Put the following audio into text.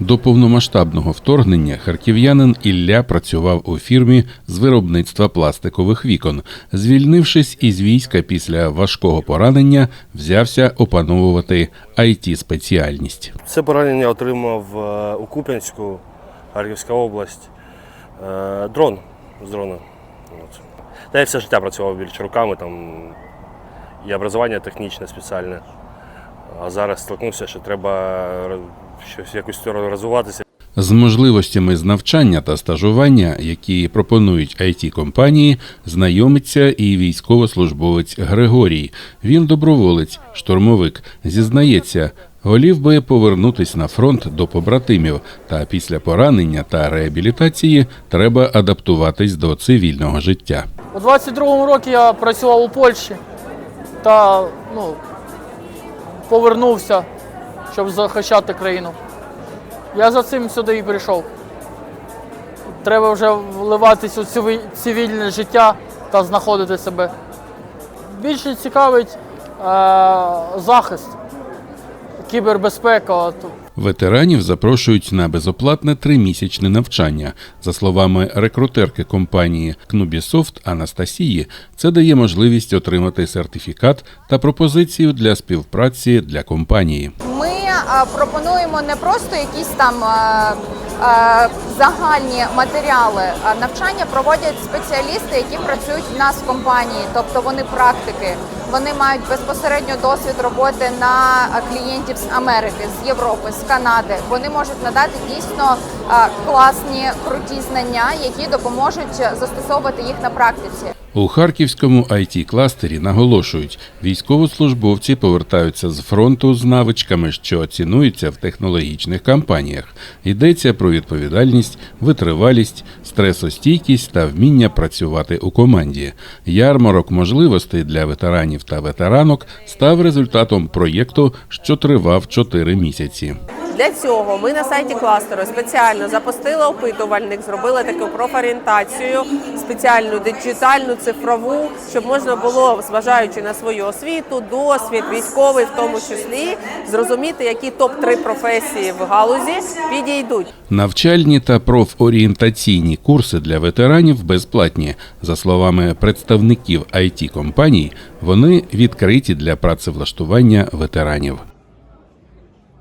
До повномасштабного вторгнення харків'янин Ілля працював у фірмі з виробництва пластикових вікон. Звільнившись із війська після важкого поранення, взявся опановувати it спеціальність Це поранення отримав е, у Куп'янську, Харківська область. Е, Дрон з дрона. Та я все життя працював більше руками, там і образування технічне спеціальне. А зараз стикнувся, що треба щось в якусь сторону розвиватися. З можливостями з навчання та стажування, які пропонують it компанії, знайомиться і військовослужбовець Григорій. Він доброволець, штурмовик. Зізнається, волів би повернутись на фронт до побратимів. Та після поранення та реабілітації треба адаптуватись до цивільного життя. У 22-му році я працював у Польщі та ну, повернувся, щоб захищати країну. Я за цим сюди і прийшов. Треба вже вливатися у цивільне життя та знаходити себе. Більше цікавить е, захист, кібербезпека. Ветеранів запрошують на безоплатне тримісячне навчання. За словами рекрутерки компанії Кнубісофт Анастасії, це дає можливість отримати сертифікат та пропозицію для співпраці для компанії. Ми пропонуємо не просто якісь там загальні матеріали. Навчання проводять спеціалісти, які працюють в нас в компанії, тобто вони практики. Вони мають безпосередньо досвід роботи на е, клієнтів з Америки, з Європи, з Канади. Вони можуть надати дійсно е, класні, круті знання, які допоможуть застосовувати їх на практиці. У харківському it кластері наголошують, військовослужбовці повертаються з фронту з навичками, що цінуються в технологічних компаніях. Йдеться про відповідальність, витривалість, стресостійкість та вміння працювати у команді. Ярмарок можливостей для ветеранів та ветеранок став результатом проєкту, що тривав 4 місяці. Для цього ми на сайті кластеру спеціально запустили опитувальник, зробили таку профорієнтацію, спеціальну диджитальну, цифрову, щоб можна було, зважаючи на свою освіту, досвід, військовий в тому числі, зрозуміти, які топ 3 професії в галузі підійдуть. Навчальні та профорієнтаційні курси для ветеранів безплатні. За словами представників it компаній, вони відкриті для працевлаштування ветеранів.